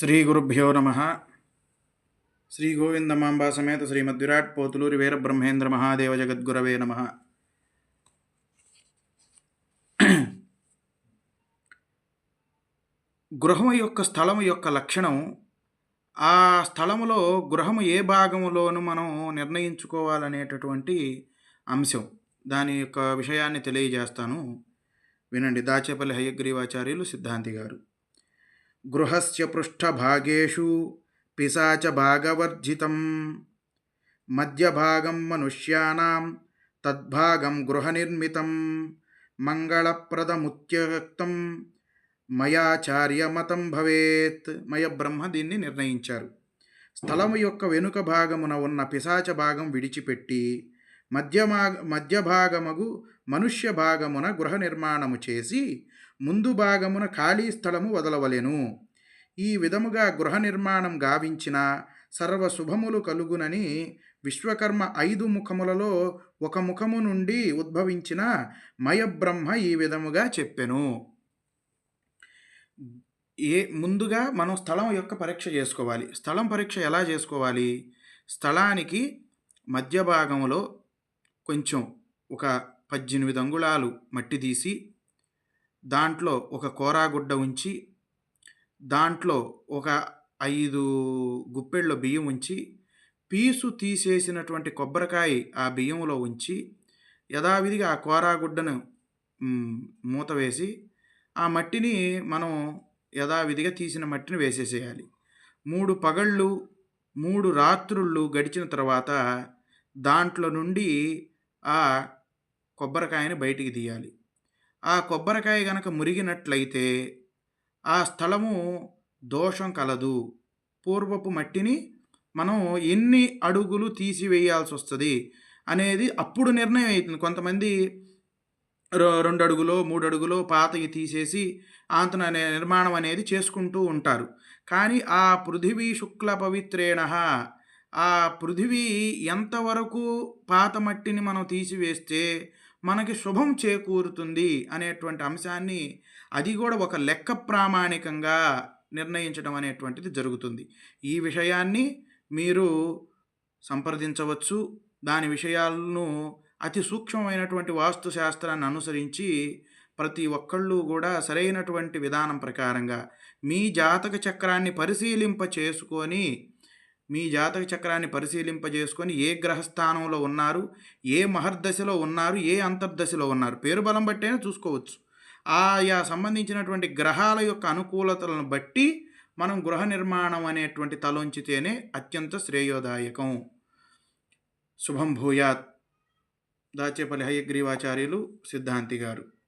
శ్రీ గురుభ్యో నమ. శ్రీ గోవిందమాంబా సమేత శ్రీమద్విరాట్ పోతులూరి వీరబ్రహ్మేంద్ర మహాదేవ జగద్గురవే నమ. గృహము యొక్క స్థలము యొక్క లక్షణం ఆ స్థలములో గృహము ఏ భాగములోనూ మనం నిర్ణయించుకోవాలనేటటువంటి అంశం. దాని యొక్క విషయాన్ని తెలియజేస్తాను. వినండి. దాచేపల్లి హయగ్రీవాచార్యులు సిద్ధాంతి గారు. గృహస్య పృష్ఠభాగేషు పిశాచ భాగవర్జితం. మధ్యభాగం మనుష్యానాం తద్భాగం గృహనిర్మితం. మంగళప్రదముత్యక్తం. మయాచార్యమతం భవేత్. మయ బ్రహ్మ దీన్ని నిర్ణయించారు. స్థలము యొక్క వెనుక భాగమున ఉన్న పిశాచ భాగం విడిచిపెట్టి మధ్యమా మధ్య భాగమగు మనుష్య భాగమున గృహ నిర్మాణము చేసి ముందు భాగమున ఖాళీ స్థలము వదలవలెను. ఈ విధముగా గృహ నిర్మాణం గావించిన సర్వ శుభములు కలుగునని విశ్వకర్మ ఐదు ముఖములలో ఒక ముఖము నుండి ఉద్భవించిన మయబ్రహ్మ ఈ విధముగా చెప్పెను. ఏ ముందుగా మనం స్థలం యొక్క పరీక్ష చేసుకోవాలి. స్థలం పరీక్ష ఎలా చేసుకోవాలి? స్థలానికి మధ్య భాగంలో కొంచెం ఒక పద్దెనిమిది అంగుళాలు మట్టి తీసి దాంట్లో ఒక కోరాగుడ్డ ఉంచి దాంట్లో ఒక ఐదు గుప్పెళ్ళ బియ్యం ఉంచి పీసు తీసేసినటువంటి కొబ్బరికాయ ఆ బియ్యంలో ఉంచి యథావిధిగా ఆ కోరాగుడ్డను మూత వేసి ఆ మట్టిని మనం యథావిధిగా తీసిన మట్టిని వేసేసేయాలి. మూడు పగళ్ళు మూడు రాత్రుళ్ళు గడిచిన తర్వాత దాంట్లో నుండి ఆ కొబ్బరికాయని బయటికి తీయాలి. ఆ కొబ్బరికాయ గనక మురిగినట్లయితే ఆ స్థలము దోషం కలదు. పూర్వపు మట్టిని మనం ఎన్ని అడుగులు తీసివేయాల్సి వస్తుంది అనేది అప్పుడు నిర్ణయం అవుతుంది కొంతమంది రెండు అడుగులో మూడు అడుగులో పాతవి తీసేసి ఆంతన నిర్మాణం అనేది చేసుకుంటూ ఉంటారు. కానీ ఆ పృథివీ శుక్ల పవిత్రేణ ఆ పృథివీ ఎంతవరకు పాత మట్టిని మనం తీసివేస్తే మనకి శుభం చేకూరుతుంది అనేటువంటి అంశాన్ని అది కూడా ఒక లెక్క ప్రామాణికంగా నిర్ణయించడం అనేటువంటిది జరుగుతుంది. ఈ విషయాన్ని మీరు సంప్రదించవచ్చు. దాని విషయాలను అతి సూక్ష్మమైనటువంటి వాస్తు శాస్త్రాన్ని అనుసరించి ప్రతి ఒక్కళ్ళు కూడా సరైనటువంటి విధానం ప్రకారంగా మీ జాతక చక్రాన్ని పరిశీలింప చేసుకొని మీ జాతక చక్రాన్ని పరిశీలింపజేసుకొని ఏ గ్రహస్థానంలో ఉన్నారు ఏ మహర్దశలో ఉన్నారు ఏ అంతర్దశలో ఉన్నారు పేరు బలం బట్టేనే చూసుకోవచ్చు. ఆయా సంబంధించినటువంటి గ్రహాల యొక్క అనుకూలతలను బట్టి మనం గృహ నిర్మాణం అనేటువంటి తలొంచితేనే అత్యంత శ్రేయోదాయకం. శుభం భూయాత్. దాచేపల్లి హయగ్రీవాచార్యులు సిద్ధాంతి గారు.